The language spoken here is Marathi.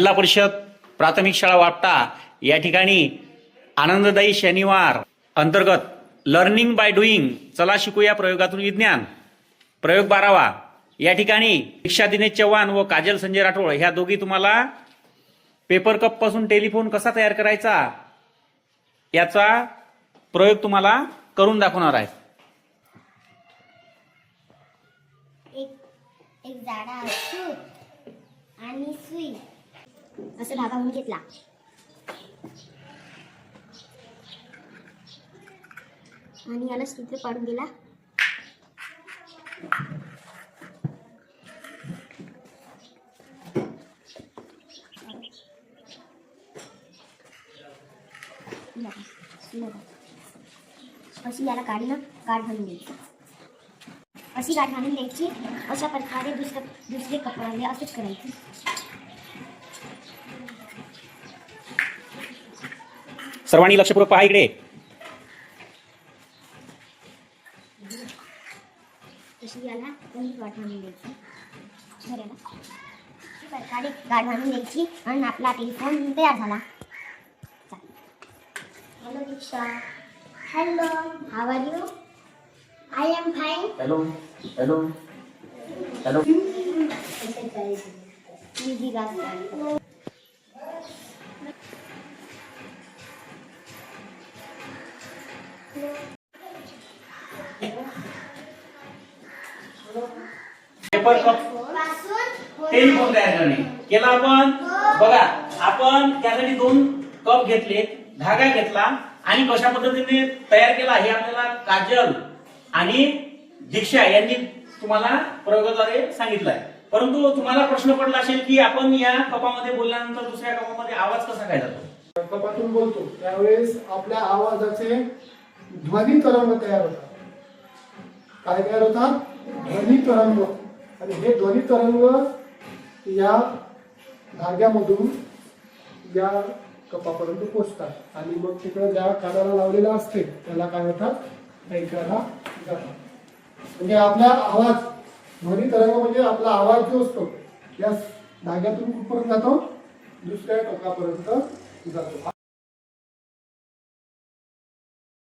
जिल्हा परिषद प्राथमिक शाळा वापटा या ठिकाणी आनंददायी शनिवार अंतर्गत लर्निंग बाय डुईंग चला शिकूया प्रयोगातून विज्ञान. प्रयोग बारावा. या ठिकाणी दीक्षा दिनेश चव्हाण व काजल संजय राठोड ह्या दोघी तुम्हाला पेपर कपपासून टेलिफोन कसा तयार करायचा याचा प्रयोग तुम्हाला करून दाखवणार आहे एक एक आणि सुई. असं धागा म्हणून घेतला. आणि याला सूत्र पाडून दिला. अशी याला काढीनं गाठ घालून द्यायची अशी गाठ घालून द्यायची अशा प्रकारे दुसरं दुसरे कपड्याले असंच करायचं. सर्वांनी लक्षपूर्वक पहा इकडे. गाठ घालून द्यायची. आणि आपला टेलिफोन तयार झाला. Hello Diksha. Hello how are you I am fine hello hello hello paper cup. Telephone तयार करणे? केला आपण? बघा आपण त्यासाठी दोन कप घेतले धागा घेतला आणि कशा पद्धतीने तयार केला हे आपल्याला काजल आणि दीक्षा यांनी तुम्हाला प्रयोगाद्वारे सांगितलंय. परंतु तुम्हाला प्रश्न पडला असेल की आपण या कपामध्ये बोलल्यानंतर दुसऱ्या कपामध्ये आवाज कसा काय जातो? कपातून बोलतो. त्यावेळेस आपल्या आवाजाचे ध्वनी तरंग तयार होतात. काय तयार होतात ध्वनी तरंग. आणि हे ध्वनी तरंग या धाग्यामधून या कपापर्यंत पोचतात. आणि मग तिकडे ज्या कानाला लावलेला असते त्याला काय होतात ऐकायला जातात म्हणजे आपला आवाज ध्वनी तरंग म्हणजे आपला आवाज जो असतो या धाग्यातून कुठपर्यंत जातो? दुसऱ्या टोकापर्यंत जातो.